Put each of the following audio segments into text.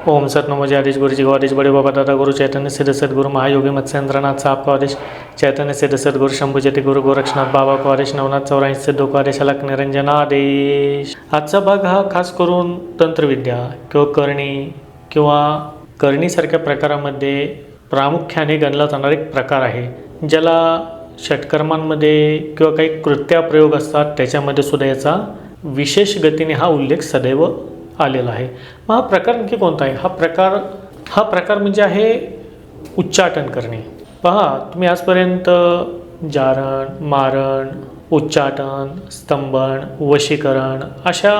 ओम सत नमो जय आदेश गुरुजी गो बड़े बाबा दादा गुरु चैतन्य सिद्ध सद्गुरु महायोगी मत्स्येंद्रनाथ साहब को चैतन्य सिद्ध सद्गुरु शंभुजति गुरु गोरक्षनाथ बाबा को नवनाथ चौऱ्याऐंशी सिद्धो को आदेश अलक निरंजनादेश आजचा भाग हा खास करून तंत्रविद्या किंवा करणी किंवा करणीसारख्या प्रकारामध्ये प्रामुख्याने गणला जाणारा एक प्रकार आहे ज्याला षटकर्मांमध्ये किंवा काही कृत्या प्रयोग असतात त्याच्यामध्ये सुद्धा याचा विशेष गतीने हा उल्लेख सदैव आलेला आहे. मग हा प्रकार नक्की कोणता आहे? हा प्रकार हा प्रकार म्हणजे आहे उच्चाटन करणे. पहा तुम्ही आजपर्यंत जारण मारण उच्चाटन स्तंभन वशीकरण अशा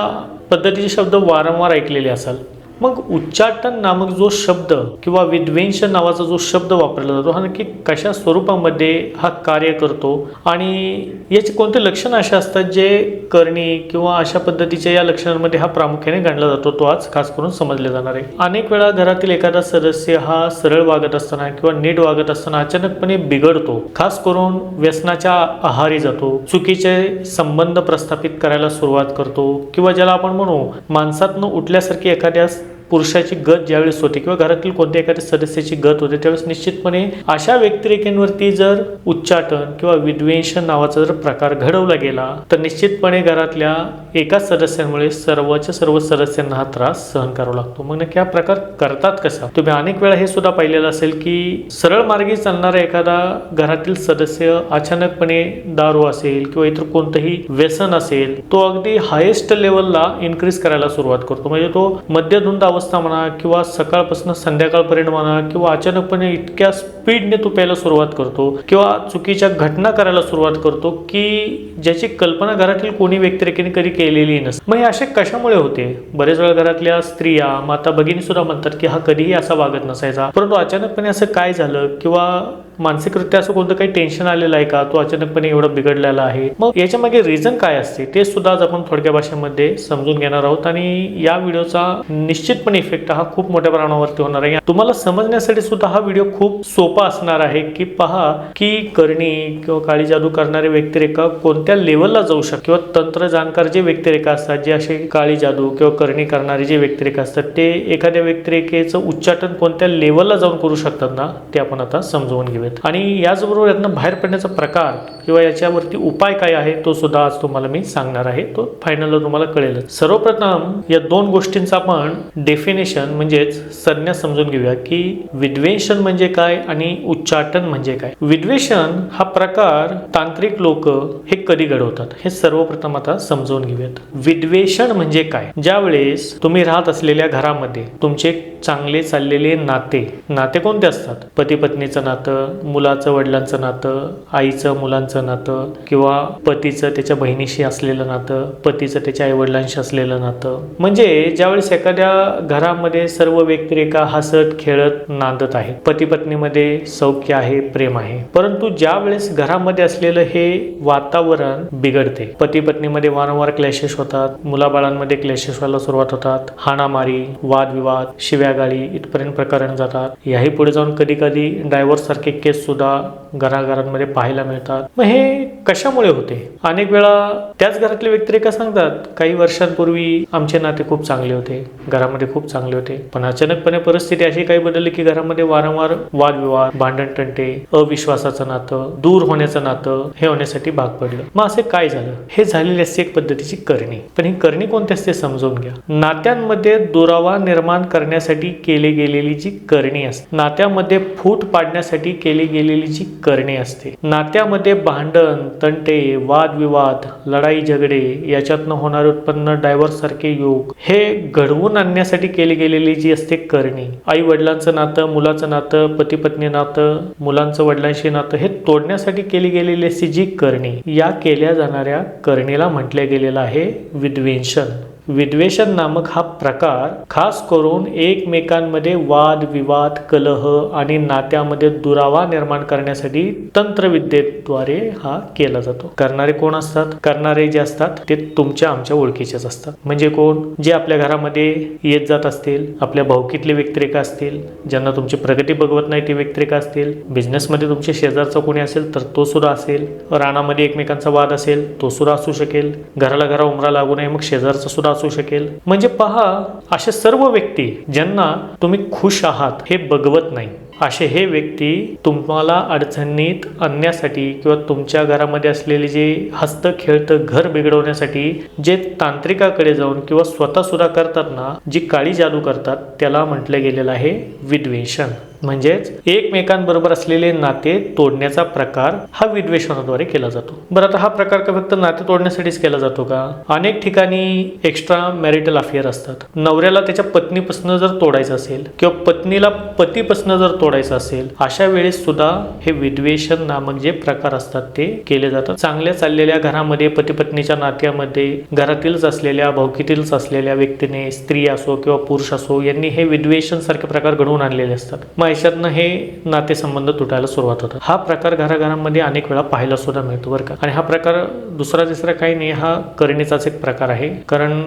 पद्धतीचे शब्द वारंवार ऐकलेले असाल. मग उच्चाटन नामक जो शब्द किंवा विद्वेंशन नावाचा जो शब्द वापरला जातो हा नक्की कशा स्वरूपामध्ये हा कार्य करतो? आणि याचे कोणते लक्षण असे असतात जे करणी किंवा अशा पद्धतीच्या या लक्षणांमध्ये हा प्रामुख्याने गणला जातो? तो आज खास करून समजले जाणार आहे. अनेक वेळा घरातील एखादा सदस्य हा सरळ वागत असताना किंवा नीट वागत असताना अचानकपणे बिघडतो. खास करून व्यसनाच्या आहारी जातो चुकीचे संबंध प्रस्थापित करायला सुरुवात करतो किंवा ज्याला आपण म्हणू माणसातनं उठल्यासारखी एखाद्या पुरुषाची गत ज्यावेळेस होते किंवा घरातील कोणत्या एखाद्या सदस्याची गत होते त्यावेळेस निश्चितपणे अशा व्यक्तिरेखेंवरती जर उच्चाटन किंवा विद्वेषण नावाचा जर प्रकार घडवला गेला तर निश्चितपणे घरातल्या एकाच सदस्यांमुळे सर्वच्या सर्व सदस्यांना हा त्रास सहन करावा लागतो. मग नक्की हा प्रकार करतात कसा? तुम्ही अनेक वेळा हे सुद्धा पाहिलेलं असेल की सरळ मार्गी चालणारा एखादा घरातील सदस्य अचानकपणे दारू असेल किंवा इतर कोणतंही व्यसन असेल तो अगदी हायेस्ट लेवलला इन्क्रीज करायला सुरुवात करतो. म्हणजे तो मध्यधुंद अवस्था म्हणा किंवा सकाळपासून संध्याकाळपर्यंत म्हणा किंवा अचानकपणे इतक्या स्पीडने तो प्यायला सुरुवात करतो किंवा चुकीच्या घटना करायला सुरुवात करतो की ज्याची कल्पना घरातील कोणी व्यक्तिरेखेने कधी केलेली नसते. मग हे असे कशामुळे होते? बरेच वेळा घरातल्या स्त्रिया माता भगिनी सुद्धा म्हणतात की हा कधीही असा वागत नसायचा. परंतु अचानकपणे असं काय झालं किंवा मानसिकरित्या असं कोणतं काही टेन्शन आलेलं आहे का? तो अचानकपणे एवढा बिघडलेला आहे. मग याच्या मागे रिझन काय असते? ते सुद्धा आज आपण थोडक्या भाषेमध्ये समजून घेणार आहोत आणि या व्हिडिओचा निश्चितपणे इफेक्ट हा खूप मोठ्या प्रमाणावरती होणार आहे. तुम्हाला समजण्यासाठी सुद्धा हा व्हिडिओ खूप सोपा असणार आहे की पहा की करणी किंवा काळी जादू करणारे व्यक्तिरेखा कोणत्या लेवलला जाऊ शकते किंवा तंत्र जाणकार जे व्यक्तिरेखा असतात जे असे काळी जादू किंवा करणी करणारे जे व्यक्तिरेखा असतात ते एखाद्या व्यक्तिरेखेचं उच्चाटन कोणत्या लेवलला जाऊन करू शकतात ना? ते आपण आता समजवून आहेत. आणि याचबरोबर यातनं बाहेर पडण्याचा प्रकार किंवा याच्यावरती उपाय काय आहे तो सुद्धा आज तुम्हाला मी सांगणार आहे. तो फायनलला तुम्हाला कळेलच. सर्वप्रथम या दोन गोष्टींचा आपण डेफिनेशन म्हणजेच संज्ञा समजून घेऊया की विद्वेषण म्हणजे काय आणि उच्चाटन म्हणजे काय. विद्वेषण हा प्रकार तांत्रिक लोक हे कधी घडवतात हे सर्वप्रथम आता समजून घेऊयात. विद्वेषण म्हणजे काय? ज्या वेळेस तुम्ही राहत असलेल्या घरामध्ये तुमचे चांगले चाललेले नाते नाते कोणते असतात? पती पत्नीचं नातं मुलाचं वडिलांचं नातं आईचं मुलांचं नातं किंवा पतीचं त्याच्या बहिणीशी असलेलं नातं पतीचं त्याच्या आई वडिलांशी असलेलं नातं. म्हणजे ज्यावेळेस एखाद्या घरामध्ये सर्व व्यक्तिरेखा हसत खेळत नांदत आहेत पती पत्नीमध्ये सौख्य आहे प्रेम आहे. परंतु ज्या वेळेस घरामध्ये असलेलं हे वातावरण बिघडते. पती पत्नीमध्ये वारंवार क्लॅशेस होतात मुलाबाळांमध्ये क्लॅशेस व्हायला सुरुवात होतात हाणामारी वादविवाद शिव्यागाळी इथपर्यंत प्रकरण जातात. याही पुढे जाऊन कधी कधी डायव्हर्स सारखे केससुद्धा घराघरांमध्ये पाहायला मिळतात. मग हे कशामुळे होते? अनेक वेळा त्याच घरातले व्यक्तिरेखा सांगतात काही वर्षांपूर्वी आमचे नाते खूप चांगले होते घरामध्ये खूप चांगले होते. पण अचानकपणे परिस्थिती अशी काही बदलली की घरामध्ये वारंवार वादविवाद भांडण तंटे अविश्वासाचं नातं दूर होण्याचं नातं हे होण्यासाठी भाग पडलं. मग असे काय झालं? हे झालेली असते एक पद्धतीची करणी. पण ही करणी कोणती असते समजून घ्या. नात्यांमध्ये दुरावा निर्माण करण्यासाठी केली गेलेली जी करणी असते नात्यामध्ये फूट पाडण्यासाठी केली केली गेलेली जी करणे असते. नात्यामध्ये भांडण तंटे वादविवाद लढाई झगडे याच्यातनं होणारे उत्पन्न डायव्हर्स सारखे योग हे घडवून आणण्यासाठी केली गेलेली जी असते करणी. आई वडिलांचं नातं मुलाचं नातं पती पत्नी नातं मुलांचं वडिलांशी नातं हे तोडण्यासाठी केली गेलेली असते जी करणी या केल्या जाणाऱ्या करणीला म्हटल्या गेलेलं आहे विद्वेंशन विद्वेषण नामक हा प्रकार खास करून एकमेकांमध्ये वाद विवाद कलह आणि नात्यामध्ये दुरावा निर्माण करण्यासाठी तंत्रविद्येद्वारे हा केला जातो. करणारे कोण असतात? करणारे जे असतात ते तुमच्या आमच्या ओळखीचेच असतात. म्हणजे कोण? जे आपल्या घरामध्ये येत जात असतील आपल्या भावकीतले व्यक्तिरेखा असतील ज्यांना तुमची प्रगती बघवत नाही ते व्यक्तिरेखा असतील बिझनेसमध्ये तुमच्या शेजारचा कोणी असेल तर तो सुद्धा असेल रानामध्ये एकमेकांचा वाद असेल तो सुद्धा असू शकेल घराला घरा उमरा लागू नये मग शेजारचा सुद्धा वाचू शकेल. म्हणजे पहा असे सर्व व्यक्ती ज्यांना तुम्ही खुश आहात हे बघवत नाही. असे हे व्यक्ती तुम्हाला अडचणीत आणण्यासाठी किंवा तुमच्या घरामध्ये असलेले जे हस्त खेळतं घर बिघडवण्यासाठी जे तांत्रिकाकडे जाऊन किंवा स्वतः सुद्धा करतात ना जी काळी जादू करतात त्याला म्हटलं गेलेलं आहे विद्वेषण. म्हणजेच एकमेकांबरोबर असलेले नाते तोडण्याचा प्रकार हा विद्वेषणाद्वारे केला जातो. बरं आता हा प्रकार का फक्त नाते तोडण्यासाठीच केला जातो का? अनेक ठिकाणी एक्स्ट्रा मॅरिटल अफेअर असतात. नवऱ्याला त्याच्या पत्नीपासून जर तोडायचं असेल किंवा पत्नीला पतीपासून जर तोडायचं असेल अशा वेळेस सुद्धा हे विद्वेषण नामक जे प्रकार असतात ते केले जातात. चांगल्या चाललेल्या घरामध्ये पती पत्नीच्या नात्यामध्ये घरातीलच असलेल्या भावकीतीलच असलेल्या व्यक्तीने स्त्री असो किंवा पुरुष असो यांनी हे विद्वेषण सारखे प्रकार घडवून आणलेले असतात. मग हे नातेसंबंध तुटायला सुरुवात होतात. हा प्रकार घराघरामध्ये अनेक वेळा पाहायला सुद्धा मिळतो बरं का. आणि हा प्रकार दुसरा तिसरा काही नाही हा करणेचाच एक प्रकार आहे. कारण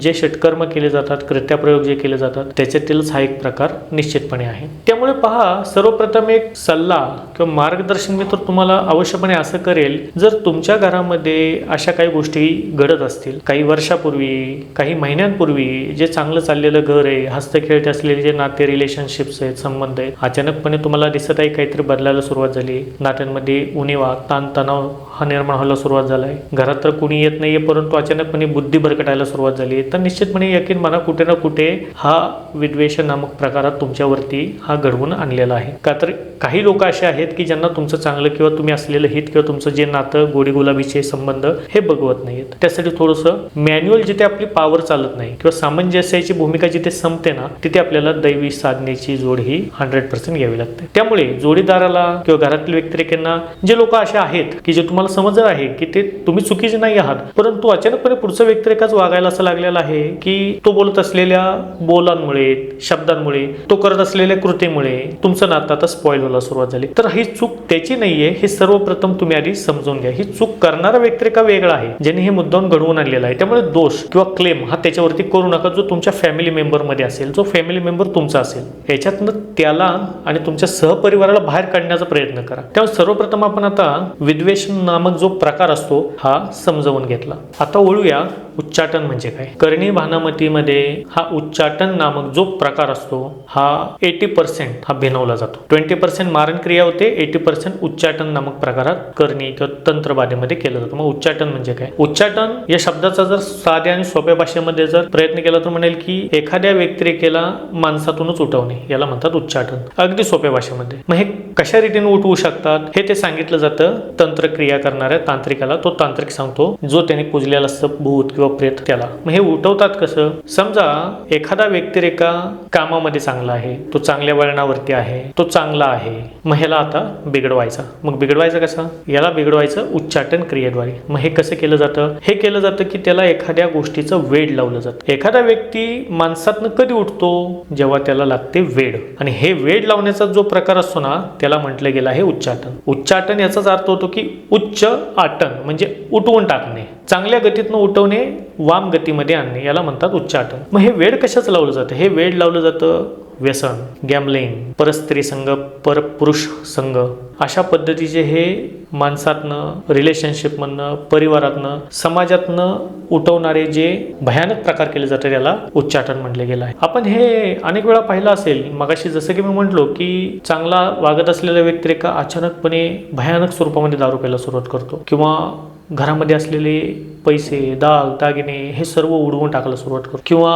जे षटकर्म केले जातात कृत्याप्रयोग जे केले जातात त्याच्यातीलच हा एक प्रकार निश्चितपणे आहे. त्यामुळे पहा सर्वप्रथम एक सल्ला किंवा मार्गदर्शन मी तर तुम्हाला अवश्यपणे असं करेल जर तुमच्या घरामध्ये अशा काही गोष्टी घडत असतील काही वर्षापूर्वी काही महिन्यांपूर्वी जे चांगलं चाललेलं घर आहे हस्तखेळते असलेले जे नाते रिलेशनशिप्स आहेत संबंध आहेत अचानकपणे तुम्हाला दिसत आहे काहीतरी बदलायला सुरुवात झाली. नात्यांमध्ये उणीवा ताणतणाव हा निर्माण व्हायला सुरुवात झालाय. घरात तर कुणी येत नाहीये परंतु अचानकपणे बुद्धी भरकटायला सुरुवात झाली. तर निश्चितपणे यकीन म्हणा कुठे ना कुठे हा विद्वेष नामक प्रकारात तुमच्यावरती हा घडवून आणलेला आहे. का तर काही लोक असे आहेत की ज्यांना तुमचं चांगलं किंवा तुम्ही असलेलं हित किंवा तुमचं जे नातं गोडी गुलाबीचे संबंध हे बघवत नाहीत त्यासाठी थोडंसं मॅन्युअल जिथे आपली पावर चालत नाही किंवा सामंजस्याची भूमिका जिथे संपते ना तिथे आपल्याला दैवी साधनेची जोड ही हंड्रेड पर्सेंट घ्यावी लागते. त्यामुळे जोडीदाराला किंवा घरातील व्यतिरेकांना जे लोक असे आहेत की जे तुम्हाला समजत आहे की ते तुम्ही चुकीचे नाही आहात परंतु अचानकपणे पुढचा व्यक्तिरेखाच वागायला असं लागलेला आहे की तो बोलत असलेल्या बोलांमुळे शब्दांमुळे तो करत असलेल्या कृतीमुळे तुमचं नातं आता स्पॉईल व्हायला सुरुवात झाली. तर ही चूक त्याची नाहीये हे सर्वप्रथम तुम्ही आधी समजून घ्या. ही चूक करणारा व्यक्तिरेखा वेगळा आहे ज्याने हे मुद्दाम घडवून आणलेला आहे. त्यामुळे दोष किंवा क्लेम हा त्याच्यावरती करू नका. जो तुमच्या फॅमिली मेंबरमध्ये असेल जो फॅमिली मेंबर तुमचा असेल याच्यातनं त्याला आणि तुमच्या सहपरिवाराला बाहेर काढण्याचा प्रयत्न करा. त्यामुळे सर्वप्रथम आपण आता विद्वेषण नामक जो प्रकार असतो हा समजावून घेतला. आता ओळूया उच्चाटन म्हणजे काय? करणी भानामतीमध्ये हा उच्चाटन नामक जो प्रकार असतो हा एटी पर्सेंट हा भिनवला जातो. ट्वेंटी पर्सेंट मारण क्रिया होते एटी पर्सेंट उच्चाटन नामक प्रकारात करणी किंवा तंत्रबाधेमध्ये केलं जातं. मग उच्चाटन म्हणजे काय? उच्चाटन या शब्दाचा जर साध्या आणि सोप्या भाषेमध्ये जर प्रयत्न केला तर म्हणेल की एखाद्या व्यक्तिरेखेला माणसातूनच उठवणे याला म्हणतात उच्चाटन. अगदी सोप्या भाषेमध्ये. मग हे कशा रीतीने उठवू शकतात? हे ते सांगितलं जातं तंत्रक्रिया करणाऱ्या तांत्रिकाला. तो तांत्रिक सांगतो जो त्याने पुजलेला असतं भूत किंवा लोकप्रियता त्याला. मग हे उठवतात कसं? समजा एखादा व्यक्तिरेखा कामामध्ये चांगला आहे तो चांगल्या वळणावरती आहे तो चांगला आहे मग ह्याला आता बिघडवायचा. मग बिघडवायचं कसं? याला बिघडवायचं उच्चाटन क्रियेद्वारे. मग हे कसं केलं जातं? हे केलं जातं की त्याला एखाद्या गोष्टीचं वेड लावलं जातं. एखादा व्यक्ती माणसातनं कधी उठतो? जेव्हा त्याला लागते वेड. आणि हे वेड लावण्याचा जो प्रकार असतो ना त्याला म्हटलं गेलं आहे उच्चाटन. उच्चाटन याचाच अर्थ होतो की उच्च आटन म्हणजे उठवून टाकणे. चांगल्या गतीतनं उठवणे वाम गतीमध्ये आणणे याला म्हणतात उच्चाटन. मग हे वेड कशाच लावलं जातं? हे वेड लावलं जातं व्यसन गॅमलिंग परस्त्री संघ परपुरुष संघ. अशा पद्धतीचे हे माणसातनं रिलेशनशिपमधनं परिवारातनं समाजातनं उठवणारे जे भयानक प्रकार केले जातात याला उच्चाटन म्हटले गेलं आहे. आपण हे अनेक वेळा पाहिलं असेल. मगाशी जसं की मी म्हटलो की चांगला वागत असलेला व्यक्तिरेखा अचानकपणे भयानक स्वरूपामध्ये दारू प्यायला सुरुवात करतो. किंवा घरामध्ये असलेले पैसे दाग दागिने हे सर्व उडवून टाकायला सुरुवात करतो किंवा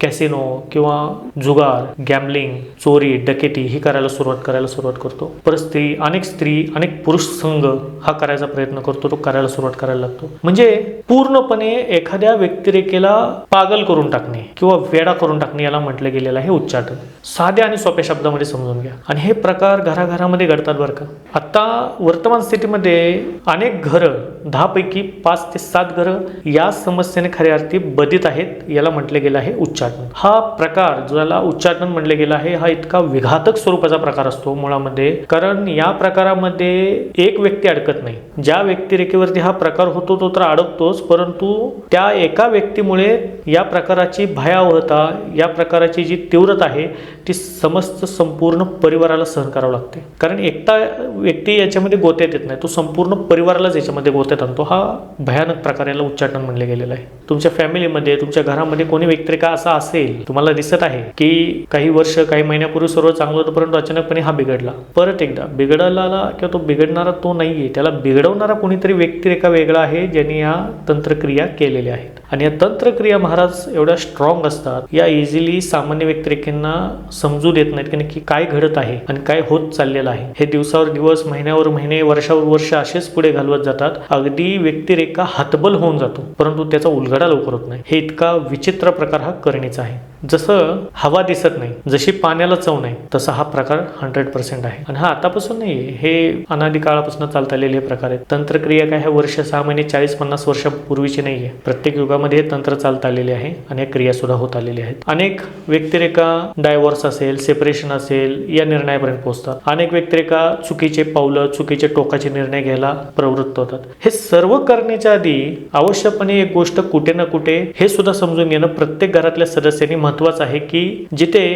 कॅसिनो किंवा जुगार गॅमलिंग चोरी डकेती ही करायला सुरुवात करायला सुरुवात करतो. परत स्त्री अनेक स्त्री अनेक पुरुष संघ हा करायचा प्रयत्न करतो तो करायला सुरुवात करायला लागतो. म्हणजे पूर्णपणे एखाद्या व्यक्तिरेखेला पागल करून टाकणे किंवा वेडा करून टाकणे याला म्हटलं गेलेलं आहे उच्चाटन. साध्या आणि सोप्या शब्दामध्ये समजून घ्या. आणि हे प्रकार घराघरामध्ये घडतात बरं का. आता वर्तमान स्थितीमध्ये अनेक घरं दहापैकी पाच ते सात घरं या समस्येने खऱ्या अर्थी बधित आहेत याला म्हटलं गेलं आहे उच्चाटन. हा प्रकार ज्याला उच्चाटन म्हटलं गेलं आहे हा इतका विघातक स्वरूपाचा प्रकार असतो मुळामध्ये. कारण या प्रकारामध्ये एक व्यक्ती अडकत नाही. ज्या व्यक्तिरेखेवरती हा प्रकार होतो तो तर अडकतोच परंतु त्या एका व्यक्तीमुळे या प्रकाराची भयावहता या प्रकाराची जी तीव्रता आहे ती समस्त संपूर्ण परिवाराला सहन करावं लागते. कारण एकटा व्यक्ती याच्यामध्ये गोत्यात येत नाही तो संपूर्ण परिवारालाच याच्यामध्ये गोत्यात आणतो. हा भयानक प्रकार याला उच्चाटन म्हणले गेलेलं आहे. तुमच्या फॅमिलीमध्ये तुमच्या घरामध्ये कोणी व्यक्तिरेखा असा असेल तुम्हाला दिसत आहे की काही वर्ष काही महिन्यापूर्वी सर्व चांगलं होतं परंतु अचानकपणे हा बिघडला? परत एकदा बिघडला किंवा तो बिघडणारा तो नाहीये त्याला बिघडवणारा कोणीतरी व्यक्तिरेखा वेगळा आहे ज्यांनी या तंत्रक्रिया केलेल्या आहेत. आणि या तंत्रक्रिया महाराज एवढ्या स्ट्रॉंग असतात या इझिली सामान्य व्यक्तिरेखेंना समजू देत नाहीत की नक्की काय घडत आहे आणि काय होत चाललेलं आहे. हे दिवसावर दिवस महिन्यावर महिने वर्षावर वर्ष असेच पुढे घालवत जातात. अगदी व्यक्तिरेखा हतबल होऊन होऊन जातो. परंतु त्याचा उलगडा लवकर होत नाही. हे इतका विचित्र प्रकार हा करणीचा आहे. जसं हवा दिसत नाही जशी पाण्याला चव नाही तसा हा प्रकार हंड्रेड पर्सेंट आहे. आणि हा आतापासून नाही हे अनादी काळापासून चालत आलेले प्रकार आहेत. तंत्रक्रिया काय ह्या वर्ष सहा महिने चाळीस पन्नास वर्षापूर्वीची नाही आहे प्रत्येक युगामध्ये हे तंत्र चालत आलेले आहे आणि या क्रिया सुद्धा होत आलेल्या आहेत. अनेक व्यक्तिरेखा डायव्हर्स असेल सेपरेशन असेल या निर्णयापर्यंत पोहोचतात. अनेक व्यक्तिरेखा चुकीचे पावलं चुकीचे टोकाचे निर्णय घ्यायला प्रवृत्त होतात. हे सर्व करण्याच्या आधी आवश्यकपणे एक गोष्ट कुठे ना कुठे हे सुद्धा समजून घेणं प्रत्येक घरातल्या सदस्यांनी महत्वाचं आहे की जिथे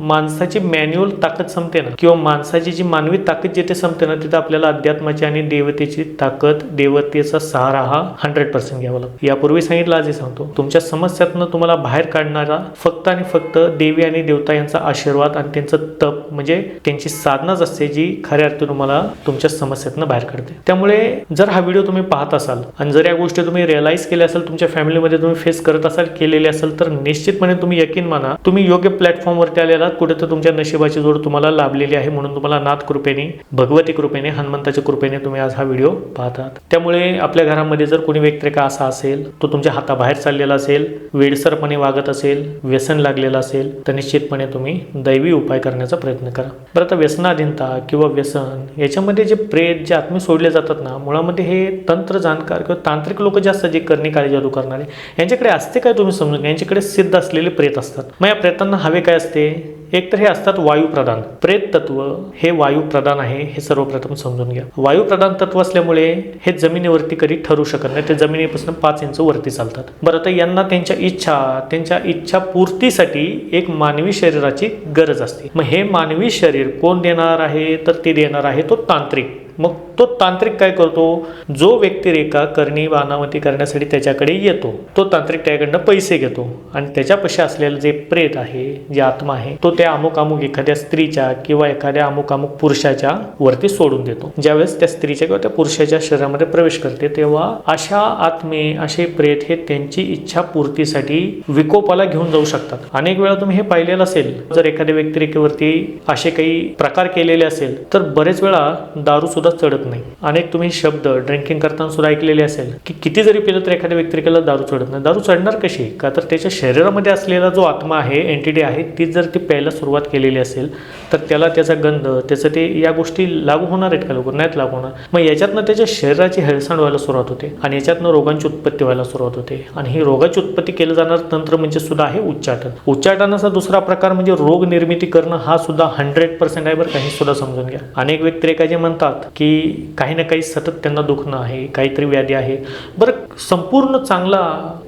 माणसाची मॅन्युअल ताकद संपते ना किंवा माणसाची जी मानवी ताकद जिथे संपते ना तिथे आपल्याला अध्यात्माची आणि देवतेची ताकद देवतेचा सहारा हा हंड्रेड पर्सेंट घ्यावा लागतो. यापूर्वी सांगितलं आजही सांगतो. तुमच्या समस्यातनं तुम्हाला बाहेर काढणारा फक्त आणि फक्त देवी आणि देवता यांचा आशीर्वाद आणि त्यांचं तप म्हणजे त्यांची साधनाच असते जी खऱ्या अर्थी तुम्हाला तुमच्या समस्यातनं बाहेर काढते. त्यामुळे जर हा व्हिडिओ तुम्ही पाहत असाल आणि जर या गोष्टी तुम्ही रिअलाइज केल्या असाल तुमच्या फॅमिलीमध्ये तुम्ही फेस करत असाल केलेले असाल तर निश्चितपणे तुम्ही यकीन माना तुम्ही योग्य प्लॅटफॉर्मवरती आलेला कुठे तर तुमच्या नशिबाची जोड तुम्हाला लाभलेली आहे म्हणून तुम्हाला नाथ कृपेने भगवती कृपेने हनुमंताच्या कृपेने तुम्ही आज हा व्हिडिओ पाहतात. त्यामुळे आपल्या घरामध्ये जर कोणी व्यक्तिरेखा असा असेल तो तुमच्या हाताबाहेर चाललेला असेल वेडसरपणे वागत असेल व्यसन लागलेलं असेल तर निश्चितपणे तुम्ही दैवी उपाय करण्याचा प्रयत्न करा. बरं आता व्यसनाधीनता किंवा व्यसन याच्यामध्ये जे प्रेत जे आत्मे सोडले जातात ना मुळामध्ये हे तंत्र जाणकार किंवा तांत्रिक लोक जास्त जे करणे काळी जादू करणारे यांच्याकडे असते काय तुम्ही समजून यांच्याकडे सिद्ध असलेले प्रेत असतात. मग या प्रेतांना हवे काय असते? एक तर हे असतात वायुप्रधान. प्रेत तत्व हे वायुप्रधान आहे हे सर्वप्रथम समजून घ्या. वायुप्रधान तत्व असल्यामुळे हे जमिनीवरती कधी ठरू शकत नाही. ते जमिनीपासून पाच इंच वरती चालतात. बरं तर यांना त्यांच्या इच्छा त्यांच्या इच्छा पूर्तीसाठी एक मानवी शरीराची गरज असते. मग हे मानवी शरीर कोण देणार आहे? तर ते देणार आहे तो तांत्रिक. मग तो तांत्रिक काय करतो? जो व्यक्तिरेखा करणी बाणावती करण्यासाठी त्याच्याकडे येतो तो तांत्रिक त्याकडनं पैसे घेतो. आणि त्याच्यापाशी असलेलं जे प्रेत आहे जे आत्मा आहे तो त्या अमुक अमुक एखाद्या स्त्रीच्या किंवा एखाद्या अमुक अमुक पुरुषाच्या वरती सोडून देतो. ज्यावेळेस त्या स्त्रीच्या किंवा त्या पुरुषाच्या शरीरामध्ये प्रवेश करते तेव्हा अशा आत्मे असे प्रेत हे त्यांची इच्छा पूर्तीसाठी विकोपाला घेऊन जाऊ शकतात. अनेक वेळा तुम्ही हे पाहिलेलं असेल जर एखाद्या व्यक्तिरेखेवरती असे काही प्रकार केलेले असेल तर बरेच वेळा दारू सुद्धा चढत नाही. अनेक तुम्ही शब्द ड्रिंकिंग करताना सुद्धा ऐकलेले असेल की किती जरी पिलं तर एखाद्या व्यक्तिरेखेला दारू चढत नाही. दारू चढणार कशी? का तर त्याच्या शरीरामध्ये असलेला जो आत्मा आहे एंटिटी आहे ती जर ती प्यायला सुरुवात केलेली असेल तर त्याला त्याचा गंध त्याचं ते या गोष्टी लागू होणार आहेत का लवकर? नाहीत लागू होणार. मग याच्यातनं त्याच्या शरीराची हेळसांड व्हायला सुरुवात होते आणि याच्यातनं रोगांची उत्पत्ती व्हायला सुरुवात होते. आणि ही रोगाची उत्पत्ती केलं जाणारं तंत्र म्हणजे सुद्धा आहे उच्चाटन. उच्चाटनाचा दुसरा प्रकार म्हणजे रोग निर्मिती करणं हा सुद्धा हंड्रेड पर्सेंट आहे बरं काही सुद्धा समजून घ्या. अनेक व्यक्तिरेखा जे म्हणतात की काही ना काही सतत त्यांना दुखणं आहे काहीतरी व्याधी आहे. बरं संपूर्ण चांगला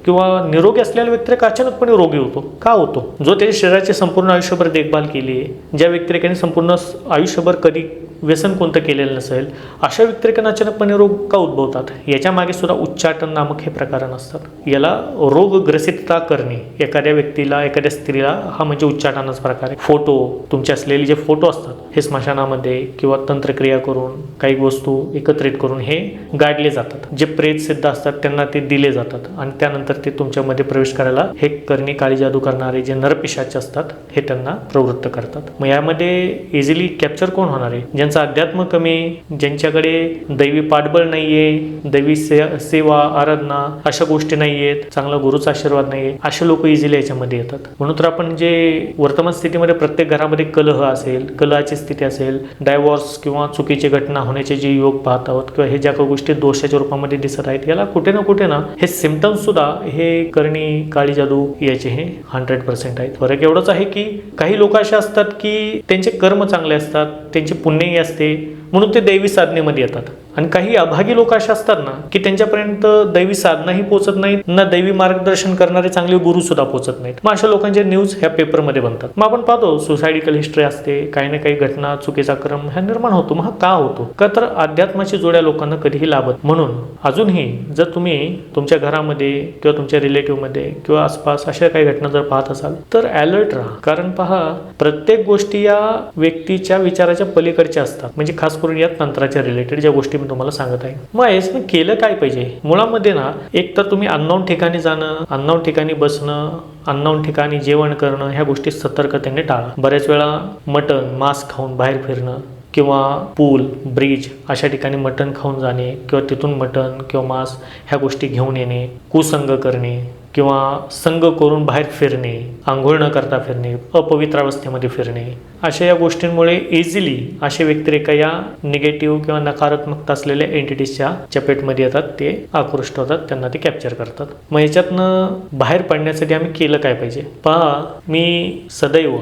किंवा निरोगी असलेला व्यक्तिरेखा अचानकपणे रोगी होतो? का होतो? जो त्याच्या शरीराची संपूर्ण आयुष्यभर देखभाल केली आहे ज्या व्यक्तिरेकाने संपूर्ण आयुष्यभर कधी व्यसन कोणतं केलेलं नसेल अशा व्यक्तिरेखांना अचानकपणे रोग का उद्भवतात? याच्या मागे सुद्धा उच्चाटन नामक हे प्रकरण असतात. याला रोगग्रसितता करणे. एखाद्या व्यक्तीला एखाद्या स्त्रीला हा म्हणजे उच्चाटनाच प्रकार आहे. फोटो तुमचे असलेले जे फोटो असतात हे स्मशानामध्ये किंवा तंत्रक्रिया करून काही वस्तू एकत्रित करून हे गाडले जातात. जे प्रेत सिद्ध असतात त्यांना ते दिले जातात आणि त्यानंतर ते तुमच्यामध्ये प्रवेश करायला हे करणे काळी जादू करणारे जे नरपिशाचे असतात हे त्यांना प्रवृत्त करतात. मग यामध्ये इझिली कॅप्चर कोण होणार आहे? ज्यांचं अध्यात्म कमी ज्यांच्याकडे दैवी पाठबळ नाहीये दैवी से सेवा आराधना अशा गोष्टी नाहीयेत चांगला गुरुचा आशीर्वाद नाहीये असे लोक इझिली याच्यामध्ये येतात. म्हणून तर आपण जे वर्तमान स्थितीमध्ये प्रत्येक घरामध्ये कलह असेल कलहाची स्थिती असेल डायव्हॉर्स किंवा चुकीची घटना होण्याचे जे योग पाहत आहोत किंवा हे ज्या काही गोष्टी दोषाच्या रूपामध्ये दिसत आहेत याला कुठे ना कुठे ना हे सिमटम्स सुद्धा हे करणी काळी जादू याचे हे हंड्रेड पर्सेंट आहेत. फरक एवढंच आहे की काही लोक असे असतात की त्यांचे कर्म चांगले असतात त्यांचे पुण्य असते. म्हणून ते दैवी साधनेमध्ये येतात. आणि काही अभागी लोक असे असतात ना की त्यांच्यापर्यंत दैवी साधनाही पोहोचत नाहीत ना दैवी मार्गदर्शन करणारे चांगले गुरु सुद्धा पोहोचत नाहीत. मग अशा लोकांचे न्यूज ह्या पेपरमध्ये बनतात. मग आपण पाहतो सुसायडिकल हिस्ट्री असते काही ना काही घटना चुकीचा क्रम ह्या निर्माण होतो. मग हा का होतो? का तर अध्यात्माची जोड्या लोकांना कधीही लाभत. म्हणून अजूनही जर तुम्ही तुमच्या घरामध्ये किंवा तुमच्या रिलेटिव्हमध्ये किंवा आसपास अशा काही घटना जर पाहत असाल तर अलर्ट राहा. कारण पहा प्रत्येक गोष्टी या व्यक्तीच्या विचाराच्या पलीकडच्या असतात. म्हणजे खास करून या तंत्राच्या रिलेटेड ज्या गोष्टी मी तुम्हाला सांगत आहे. मग याच मी केलं काय पाहिजे? मुळामध्ये ना एक तर तुम्ही अननोन ठिकाणी जाणं अननोन ठिकाणी बसणं अननोन ठिकाणी जेवण करणं ह्या गोष्टी सतर्कतेने टाळा. बऱ्याच वेळा मटण मांस खाऊन बाहेर फिरणं किंवा पूल ब्रिज अशा ठिकाणी मटण खाऊन जाणे किंवा तिथून मटण किंवा मांस ह्या गोष्टी घेऊन येणे कुसंग करणे किंवा संग करून बाहेर फिरणे आंघोळ न करता फिरणे अपवित्र अवस्थेमध्ये फिरणे अशा या गोष्टींमुळे इझिली असे व्यक्तिरेखा या निगेटिव्ह किंवा नकारात्मकता असलेल्या एंटिटीजच्या चपेटमध्ये येतात ते आकृष्ट होतात त्यांना ते कॅप्चर करतात. मग याच्यातनं बाहेर पडण्यासाठी आम्ही केलं काय पाहिजे? पहा मी सदैव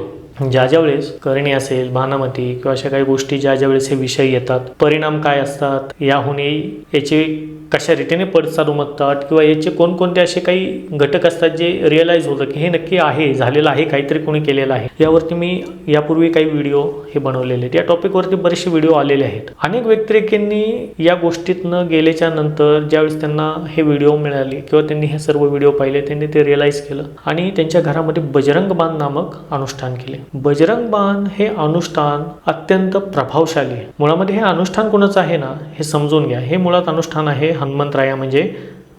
ज्या ज्या वेळेस करणी असेल भानामती किंवा अशा काही गोष्टी ज्या ज्या वेळेस हे विषय येतात परिणाम काय असतात याहूनही याचे कशा रीतीने पडसाद उमटतात किंवा याचे कोणकोणते असे काही घटक असतात जे रिअलाईज होतं की हे नक्की आहे झालेलं आहे काहीतरी कोणी केलेलं आहे. यावरती मी यापूर्वी काही व्हिडिओ हे बनवलेले आहेत. या टॉपिकवरती बरेचसे व्हिडिओ आलेले आहेत. अनेक व्यक्तिरेखेंनी या गोष्टीतनं गेल्याच्यानंतर ज्यावेळेस त्यांना हे व्हिडिओ मिळाले किंवा त्यांनी हे सर्व व्हिडिओ पाहिले त्यांनी ते रिअलाईज केलं आणि त्यांच्या घरामध्ये बजरंग बाण नामक अनुष्ठान केले. बजरंग बाण हे अनुष्ठान अत्यंत प्रभावशाली आहे. मुळामध्ये हे अनुष्ठान कोणाचं आहे ना हे समजून घ्या. हे मुळात अनुष्ठान आहे हनुमंतराया म्हणजे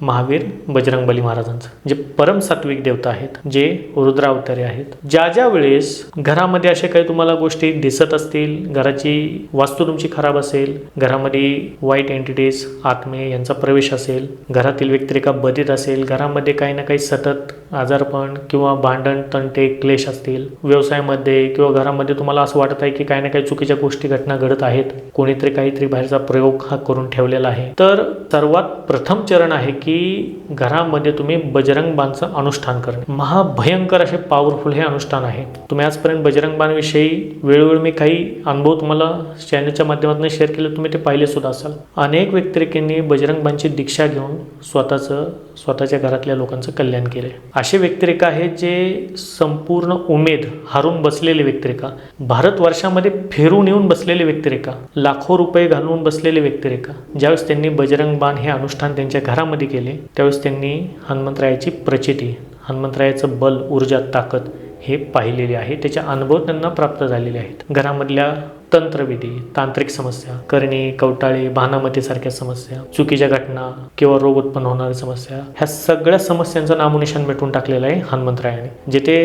महावीर बजरंगबली महाराजांचं जे परम सात्विक देवता आहेत जे रुद्रावतारे आहेत. ज्या ज्या वेळेस घरामध्ये अशा काही तुम्हाला गोष्टी दिसत असतील घराची वास्तू तुमची खराब असेल घरामध्ये वाईट एंटिटीज आत्मे यांचा प्रवेश असेल घरातील व्यक्तिरेखा बधित असेल घरामध्ये काही ना काही सतत आजारपण किंवा भांडण तंटे क्लेश असतील व्यवसायामध्ये किंवा घरामध्ये तुम्हाला असं वाटत आहे की काही ना काही चुकीच्या गोष्टी घटना घडत आहेत कोणीतरी काहीतरी बाहेरचा प्रयोग हा करून ठेवलेला आहे. तर सर्वात प्रथम चरण आहे की की घरामध्ये तुम्ही बजरंग बाणचं अनुष्ठान करणे. महाभयंकर असे पॉवरफुल हे अनुष्ठान आहे. तुम्ही आजपर्यंत बजरंग बाणविषयी वेळोवेळी मी काही अनुभव तुम्हाला चॅनलच्या माध्यमातून शेअर केले तुम्ही ते पाहिले सुद्धा असाल. अनेक व्यक्तिरेकींनी बजरंग बाणची दीक्षा घेऊन स्वतःचं स्वतःच्या घरातल्या लोकांचं कल्याण केले असे व्यक्तिरेखा आहेत जे संपूर्ण उमेद हारून बसलेले व्यक्तिरेखा भारत वर्षामध्ये फिरून येऊन बसलेले व्यक्तिरेखा लाखो रुपये घालून बसलेले व्यक्तिरेखा ज्यावेळेस त्यांनी बजरंग बाण हे अनुष्ठान त्यांच्या घरामध्ये केले त्यावेळेस त्यांनी हनुमंतरायाची प्रचिती हनुमंतरायाचं बल ऊर्जा ताकद हे पाहिलेले आहे. त्याचे अनुभव त्यांना प्राप्त झालेले आहेत. घरामधल्या तंत्रविधी तांत्रिक समस्या करणी कवटाळे भानामतीसारख्या समस्या चुकीच्या घटना किंवा रोग उत्पन्न होणाऱ्या समस्या ह्या सगळ्या समस्यांचं नामोनिशान मिटवून टाकलेलं आहे हनुमंतरायाने. जिथे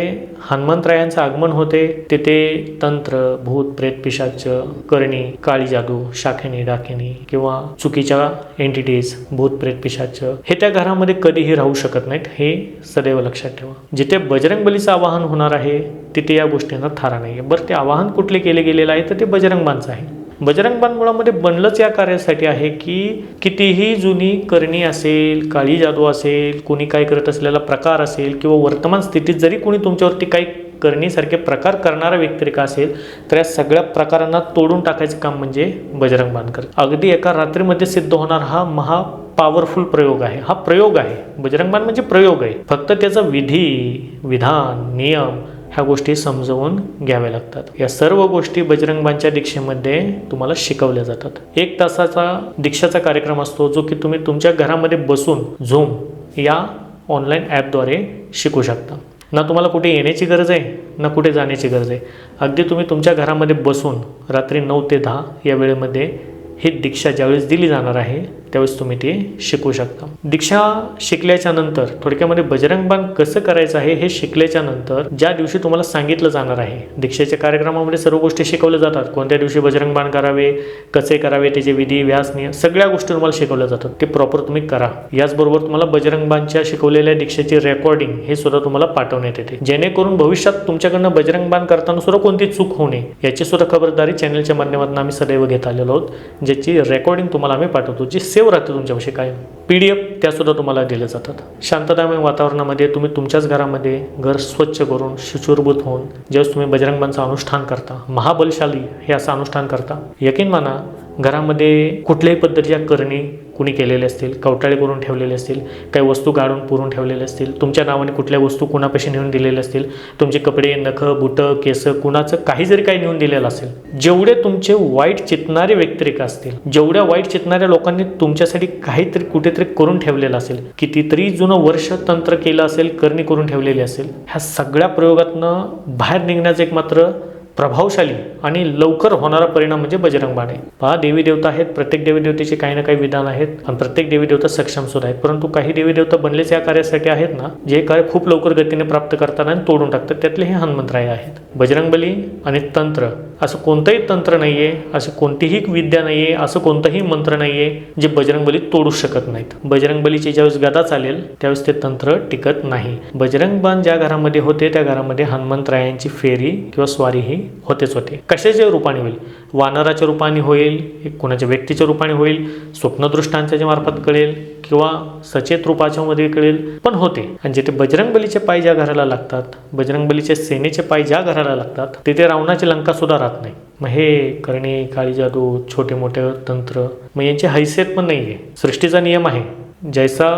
हनुमंतरायांचं आगमन होते तिथे तंत्र भूत प्रेत पिशाच करणी काळी जादू शाखेनी डाकेनी किंवा चुकीच्या एंटिटीज भूत प्रेत पिशाच हे त्या घरामध्ये कधीही राहू शकत नाहीत हे सदैव लक्षात ठेवा. जिथे बजरंग बलीचं आवाहन होणार आहे तिथे या गोष्टींना थारा नाही बरं ते आवाहन कुठले केले गेलेलं आहे तर ते बजरंगबांचं आहे. बजरंग बाण मुळामध्ये बनलंच या कार्यासाठी आहे की कितीही जुनी करणी असेल काळी जादू असेल कोणी काय करत असलेला प्रकार असेल किंवा वर्तमान स्थितीत जरी कोणी तुमच्यावरती काही करणीसारखे प्रकार करणारा व्यक्तिरेखा असेल तर या सगळ्या प्रकारांना तोडून टाकायचं काम म्हणजे बजरंग करत अगदी एका रात्रीमध्ये सिद्ध होणार हा महा पॉवरफुल प्रयोग आहे. हा प्रयोग आहे. बजरंग बाण म्हणजे प्रयोग आहे. फक्त त्याचा विधी विधान नियम ह्या गोष्टी समजवून घ्याव्या लागतात. या सर्व गोष्टी बजरंगबांच्या दीक्षेमध्ये तुम्हाला शिकवल्या जातात. एक तासाचा दीक्षाचा कार्यक्रम असतो जो की तुम्ही तुमच्या घरामध्ये बसून झूम या ऑनलाईन ॲपद्वारे शिकू शकता. ना तुम्हाला कुठे येण्याची गरज आहे ना कुठे जाण्याची गरज आहे. अगदी तुम्ही तुमच्या घरामध्ये बसून रात्री नऊ ते दहा या वेळेमध्ये ही दीक्षा ज्यावेळेस दिली जाणार आहे त्यावेळेस तुम्ही ते शिकू शकता. दीक्षा शिकल्याच्या नंतर थोडक्यामध्ये बजरंग बाण कसं करायचं आहे हे शिकल्याच्या नंतर ज्या दिवशी तुम्हाला सांगितलं जाणार आहे दीक्षेच्या कार्यक्रमामध्ये सर्व गोष्टी शिकवल्या जातात. कोणत्या दिवशी बजरंग बाण करावे कसे करावे त्याचे विधी व्यास नियम सगळ्या गोष्टी तुम्हाला शिकवल्या जातात. ते प्रॉपर तुम्ही करा. याचबरोबर तुम्हाला बजरंग बाणच्या शिकवलेल्या दीक्षेची रेकॉर्डिंग हे सुद्धा तुम्हाला पाठवण्यात येते. जेणेकरून भविष्यात तुमच्याकडनं बजरंग बाण करताना सुद्धा कोणती चूक होणे याची सुद्धा खबरदारी चॅनलच्या माध्यमातून आम्ही सदैव घेत आलेलो आहोत. ज्याची रेकॉर्डिंग तुम्हाला आम्ही पाठवतो जी सेव्ह राहते तुमच्यापाशी काय पी डी एफ त्यासुद्धा तुम्हाला दिल्या जातात. शांततामय वातावरणामध्ये तुम्ही तुमच्याच घरामध्ये घर स्वच्छ करून शुचिरभूत होऊन ज्यावेळेस तुम्ही बजरंगबांचं अनुष्ठान करता महाबलशाली हे असं अनुष्ठान करता यकीन माना घरामध्ये कुठल्याही पद्धतीच्या करणी कुणी केलेले असतील कवटाळे करून ठेवलेले असतील काही वस्तू गाळून पुरून ठेवलेले असतील तुमच्या नावाने कुठल्या वस्तू कुणापाशी नेऊन दिलेल्या असतील तुमचे कपडे नखं बुटं केसं कुणाचं काही जरी काही नेऊन दिलेलं असेल जेवढे तुमचे वाईट चितणारे व्यक्तिरेखा असतील जेवढ्या वाईट चितणाऱ्या लोकांनी तुमच्यासाठी काहीतरी कुठेतरी करून ठेवलेलं असेल कितीतरी जुनं वर्ष तंत्र केलं असेल करणी करून ठेवलेली असेल ह्या सगळ्या प्रयोगातनं बाहेर निघण्याचं एक मात्र प्रभावशाली आणि लवकर होणारा परिणाम म्हणजे बजरंग बाण. आहे पहा देवी देवता आहेत प्रत्येक देवी देवतेचे काही ना काही विधान आहेत आणि प्रत्येक देवी देवता सक्षम सुद्धा आहेत. परंतु काही देवी देवता बनलेच या कार्यासाठी आहेत ना जे कार्य खूप लवकर गतीने प्राप्त करतात आणि तोडून टाकतात. त्यातले हे हनुमंतराय आहेत. बजरंगबली आणि तंत्र. असं कोणतंही तंत्र नाहीये असं कोणतीही विद्या नाहीये असं कोणतंही मंत्र नाहीये जे बजरंगबली तोडू शकत नाहीत. बजरंगबलीची ज्यावेळेस गदा चालेल त्यावेळेस ते तंत्र टिकत नाही. बजरंग बाण ज्या घरामध्ये होते त्या घरामध्ये हनुमंतरायांची फेरी किंवा स्वारी ही होतेच होते. कशाच्या रूपाने होईल? वानराच्या रूपाने होईल? कोणाच्या व्यक्तीच्या रूपाने होईल? स्वप्नदृष्टांच्या मार्फत कळेल? किंवा सचेत रूपाच्या मध्ये कळेल? पण होते. आणि जिथे बजरंगबलीचे पाय ज्या घराला लागतात बजरंगबलीचे सेनेचे पाय ज्या घराला लागतात तिथे रावणाची लंका सुद्धा राहत नाही. मग हे करणे काळी जादू छोटे मोठे तंत्र मग यांची हैसियत पण नाही आहे सृष्टीचा नियम आहे. जैसा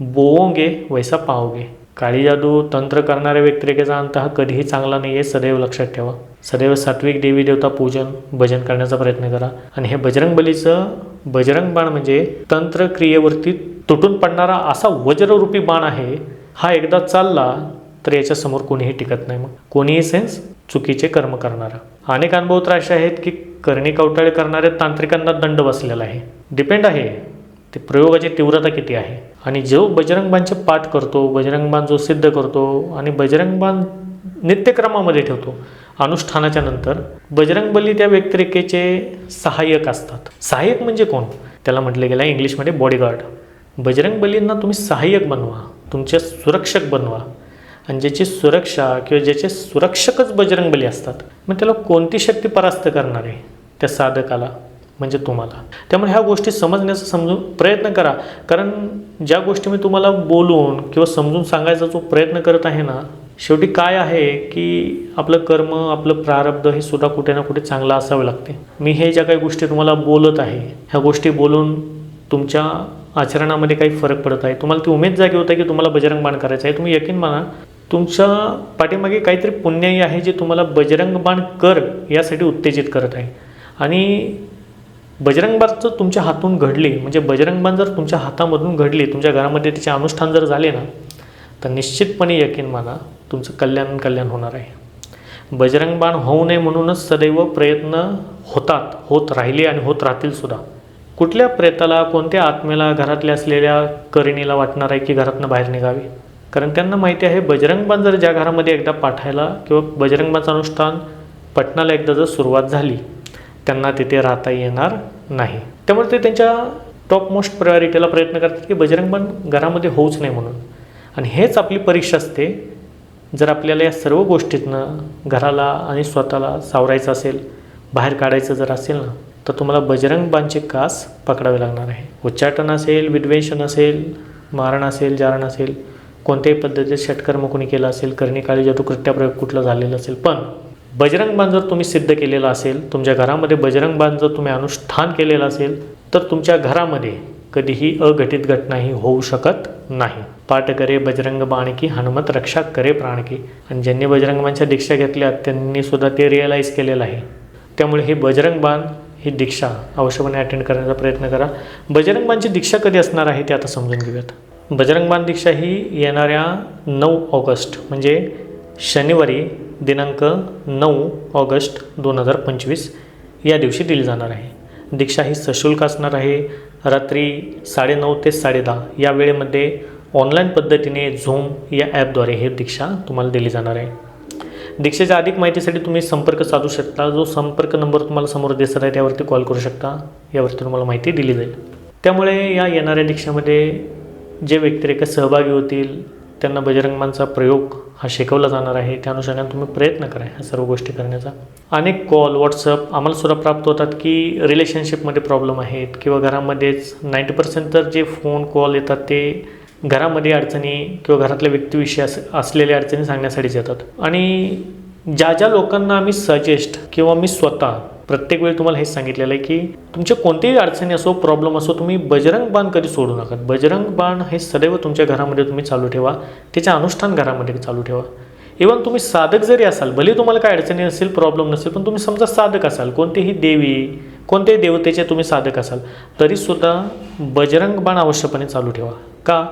बोवोंगे वैसा पाओगे. काळी जादू तंत्र करणाऱ्या व्यक्तिरेखेचा अंत हा कधीही चांगला नाही आहे सदैव लक्षात ठेवा. सदैव सात्विक देवी देवता पूजन भजन करण्याचा प्रयत्न करा. आणि हे बजरंग बलीचं बजरंग बाण म्हणजे तंत्र क्रियेवरती तुटून पडणारा असा वज्ररूपी बाण आहे हा एकदा चालला तर याच्यासमोर कोणीही टिकत नाही मग. कोणीही सेन्स चुकीचे कर्म करणारा. अनेक अनुभव तर असे आहेत की करणी कवटाळे करणाऱ्या तांत्रिकांना दंड बसलेला आहे. डिपेंड आहे. ते प्रयोगाची तीव्रता किती आहे? आणि जो बजरंगबाणचे पाठ करतो बजरंगबाण जो सिद्ध करतो आणि बजरंगबाण नित्यक्रमामध्ये ठेवतो अनुष्ठानाच्या नंतर बजरंगबली त्या व्यक्तिरेखेचे सहाय्यक असतात. सहाय्यक म्हणजे कोण? त्याला म्हटलं गेलं आहे इंग्लिशमध्ये बॉडीगार्ड बजरंगबलींना तुम्ही सहाय्यक बनवा तुमचे सुरक्षक बनवा. आणि ज्याची सुरक्षा किंवा ज्याचे सुरक्षकच बजरंगबली असतात मग त्याला कोणती शक्ती परास्त करणार? आहे त्या साधकाला. म्हणजे तुम्हाला. त्यामुळे ह्या गोष्टी समजण्याचा समजून प्रयत्न करा. कारण ज्या गोष्टी मी तुम्हाला बोलून किंवा समजून सांगायचा जो प्रयत्न करत आहे ना शेवटी काय आहे की आपलं कर्म आपलं प्रारब्ध हे सुद्धा कुठे ना कुठे चांगलं असावं लागते. मी हे ज्या काही गोष्टी तुम्हाला बोलत आहे ह्या गोष्टी बोलून तुमच्या आचरणामध्ये काही फरक पडत आहे. तुम्हाला ती उमेद जागी होत आहे की तुम्हाला बजरंग बाण करायचं आहे. तुम्ही यकीन माना तुमच्या पाठीमागे काहीतरी पुण्याही आहे जे तुम्हाला बजरंग बाण कर यासाठी उत्तेजित करत आहे. आणि बजरंगबाण जर तुमच्या हातून घडली म्हणजे बजरंगबाण जर तुमच्या हातामधून घडली तुमच्या घरामध्ये त्याचे अनुष्ठान जर झाले ना तर निश्चितपणे यकीन माना तुमचं कल्याण कल्याण होणार आहे. बजरंगबाण होऊ नये म्हणूनच सदैव प्रयत्न होतात होत राहिले आणि होत राहतील सुद्धा. कुठल्या प्रेताला कोणत्या आत्मेला घरातल्या असलेल्या करिणीला वाटणार आहे की घरातनं बाहेर निघावे? कारण त्यांना माहिती आहे बजरंगबाण जर ज्या घरामध्ये एकदा पाठायला किंवा बजरंगबाचं अनुष्ठान पटणाला एकदा जर सुरुवात झाली त्यांना तिथे राहता येणार नाही. त्यामुळे ते त्यांच्या टॉप मोस्ट प्रायोरिटीला प्रयत्न करतात की बजरंगबाण घरामध्ये होऊच नाही म्हणून. आणि हेच आपली परीक्षा असते. जर आपल्याला या सर्व गोष्टीतनं घराला आणि स्वतःला सावरायचं असेल बाहेर काढायचं जर असेल ना तर तुम्हाला बजरंगबाणचे कास पकडावे लागणार आहे. उच्चाटन असेल विद्वेषण असेल मारण असेल जारण असेल कोणत्याही पद्धतीचे षटकर्म कोणी केलं असेल करणी काळी जादू कृत्याप्रयोग कुठलं झालेला असेल पण बजरंगबाण जर तुम्ही सिद्ध केलेलं असेल तुमच्या घरामध्ये बजरंगबाण जर तुम्ही अनुष्ठान केलेलं असेल तर तुमच्या घरामध्ये कधीही अघटित घटनाही होऊ शकत नाही. पाठ करे बजरंग बाण की हनुमत रक्षा करे प्राण की. आणि ज्यांनी बजरंगबाणच्या दीक्षा घेतल्या त्यांनी सुद्धा ते रिअलाईज केलेलं आहे. त्यामुळे हे बजरंग बाण ही दीक्षा अवश्यपणे अटेंड करण्याचा प्रयत्न करा. बजरंग बाणची दीक्षा कधी असणार आहे ते आता समजून घेऊयात. बजरंग बाण दीक्षा ही येणाऱ्या नऊ ऑगस्ट म्हणजे शनिवारी दिनांक नऊ ऑगस्ट दोन हजार पंचवीस या दिवशी दिली जाणार आहे. दीक्षा ही सशुल्क असणार आहे. रात्री साडेनऊ ते साडेदहा या वेळेमध्ये ऑनलाईन पद्धतीने झूम या ॲपद्वारे ही दीक्षा तुम्हाला दिली जाणार आहे. दीक्षेच्या अधिक माहितीसाठी तुम्ही संपर्क साधू शकता. जो संपर्क नंबर तुम्हाला समोर दिसत आहे त्यावरती कॉल करू शकता. यावरती तुम्हाला माहिती दिली जाईल. त्यामुळे या येणाऱ्या दीक्षामध्ये जे व्यक्तिरेखा सहभागी होतील त्यांना बजरंगमांचा प्रयोग हा शिकवला जाणार आहे. त्या अनुषंगाने तुम्ही प्रयत्न करा ह्या सर्व गोष्टी करण्याचा. अनेक कॉल व्हॉट्सअप आम्हाला सुद्धा प्राप्त होतात की रिलेशनशिपमध्ये प्रॉब्लेम आहेत किंवा घरामध्येच नाईंटी पर्सेंट तर जे फोन कॉल येतात ते घरामध्ये अडचणी किंवा घरातल्या व्यक्तीविषयी अस असलेल्या अडचणी सांगण्यासाठीच येतात. आणि ज्या ज्या लोकांना आम्ही सजेस्ट किंवा मी स्वतः प्रत्येक वेळी तुम्हाला हेच सांगितलेलं आहे की तुमच्या कोणत्याही अडचणी असो प्रॉब्लेम असो तुम्ही बजरंग बाण कधी सोडू नका. बजरंग बाण हे सदैव तुमच्या घरामध्ये तुम्ही चालू ठेवा. त्याचे अनुष्ठान घरामध्ये चालू ठेवा. इवन तुम्ही साधक जरी असाल भले तुम्हाला काय अडचणी नसेल प्रॉब्लेम नसेल पण तुम्ही समजा साधक असाल कोणतेही देवी कोणत्याही देवतेचे तुम्ही साधक असाल तरीसुद्धा बजरंग बाण अवश्यपणे चालू ठेवा. का?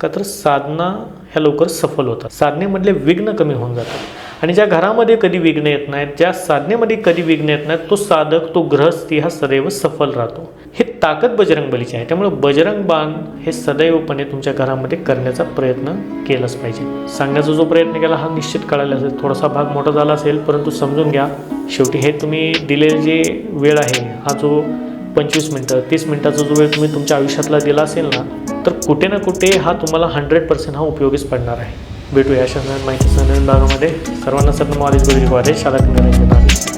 का तर साधना ह्या लवकर सफल होतात. साधनेमधले विघ्न कमी होऊन जातात. आणि ज्या घरामध्ये कधी विघ्न येत नाहीत ज्या साधनेमध्ये कधी विघ्न येत नाहीत तो साधक तो ग्रहस्थी हा सदैव सफल राहतो. हे ताकद बजरंग बलीची आहे. त्यामुळे बजरंग बाण हे सदैवपणे तुमच्या घरामध्ये करण्याचा प्रयत्न केलाच पाहिजे. सांगण्याचा जो प्रयत्न केला हा निश्चित कळायला असेल. थोडासा भाग मोठा झाला असेल परंतु समजून घ्या. शेवटी हे तुम्ही दिलेले जे वेळ आहे हा जो पंचवीस मिनटं तीस मिनटाचा जो वेळ तुम्ही तुमच्या आयुष्यातला दिला असेल ना तर कुठे ना कुठे हा तुम्हाला हंड्रेड पर्सेंट हा उपयोगीच पडणार आहे. भेटूया शनिवार माहिती संदर्भ भागामध्ये. सर्वांना सर्व मॉलेज गुरुजी कॉलेज शाळा पुणे